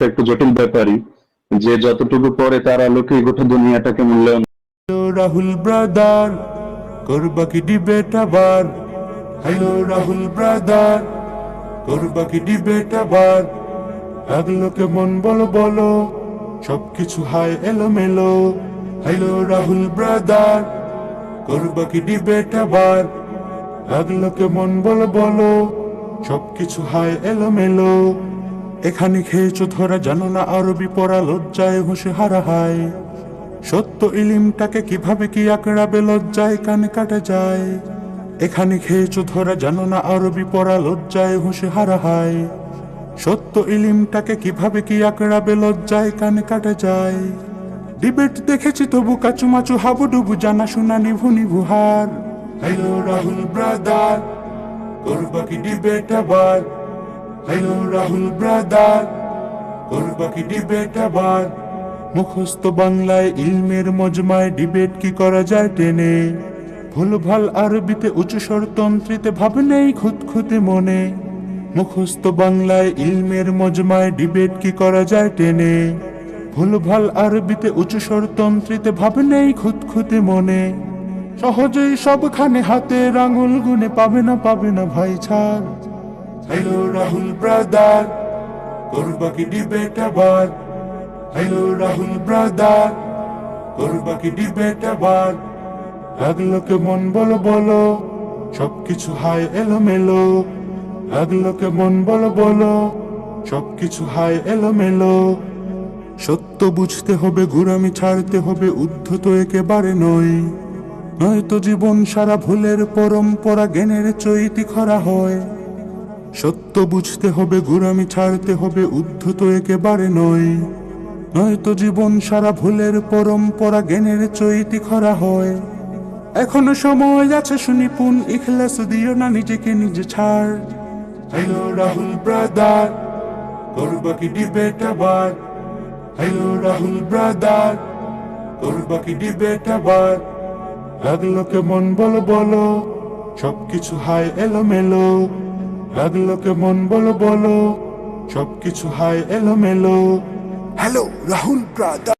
একটু জটিল ব্যাপারই যে যতটুকু পরে তার আলোকে গোটা দুনিয়াটাকে মূল্যায়ন রাহুল ব্রাদার, করবা কি ডিবেট আবার? হ্যালো রাহুল ব্রাদার, করবা কি ডিবেট আবার? লাগল কেমন বলো বলো, সবকিছু হাই এলোমেলো। হ্যালো রাহুল ব্রাদার, করবা কি ডিবেট আবার? লাগল কেমন বলো বলো, সবকিছু হাই এলোমেলো। এখানে খেয়েছো ধরা জানো না আরবি পড়া লজ্জায় হুঁশে হারা হায়। সত্য ইলিমটাকে কীভাবে কি আঁকড়াবে লজ্জায় কানে কাটা যায়। এখানে খেয়েছো ধরা জানো না আরবি পড়া লজ্জায় হুঁশে হারা হায়। সত্য ইলিমটাকে কীভাবে কি আঁকড়াবে লজ্জায় কানে কাটা যায়। ডিবেট দেখেছি তবু কাচুমাচু হাবুডুবু জানা শোনা নিভু নিভু হার। হ্যালো রাহুল ব্রাদার, করবা কি ডিবেট আবার? হ্যালো রাহুল ব্রাদার করবা কি ডিবেট আবার মুখস্থ বাংলায় ইলমের মজমায় ডিবেট কি করা যায় টেনে ভুল ভালো আরবিতে উঁচু তন্ত্রিতে ভাব নেই খুঁতখুঁতে মনে মুখস্থ বাংলায় ইলমের মজমায় ডিবেট কি করা যায় টেনে ভুল ভালো আরবিতে উঁচু তন্ত্রিতে ভাব নেই খুঁতখুঁতে মনে সহজেই সবখানে হাতের আঙুল গুনে পাবে না পাবে না ভাই ছাড় হ্যালো রাহুল ব্রাদার করবা কি ডিবেট আবার হ্যালো রাহুল ব্রাদার করবা কি ডিবেট আবার লাগল কেমন বলো বলো সবকিছু হাই এলোমেলো লাগল কেমন বলো বলো সবকিছু হাই এলোমেলো সত্য বুঝতে হবে গুরামি ছাড়তে হবে উদ্ধত একেবারে নয় নয়তো জীবন সারা ভুলের পরম্পরা জ্ঞানের চৈতি খরা হয় সত্য বুঝতে হবে গুরামি ছাড়তে হবে, উদ্ধত একেবারে নয়। নয়তো জীবন সারা ভুলের পরম্পরা জ্ঞানের চৈতি খরা হয়। এখনও সময় আছে সুনিপুণ ইখলাস, দিও না নিজেকে নিজে ছাড়। হ্যালো রাহুল ব্রাদার, করবা কি ডিবেট আবার? হ্যালো রাহুল ব্রাদার, করবা কি ডিবেট আবার? লাগল কেমন বলো বলো, সবকিছু হাই এলোমেলো। লাগল কেমন বলো বলো সবকিছু হাই এলোমেলো। Hello Rahul brother.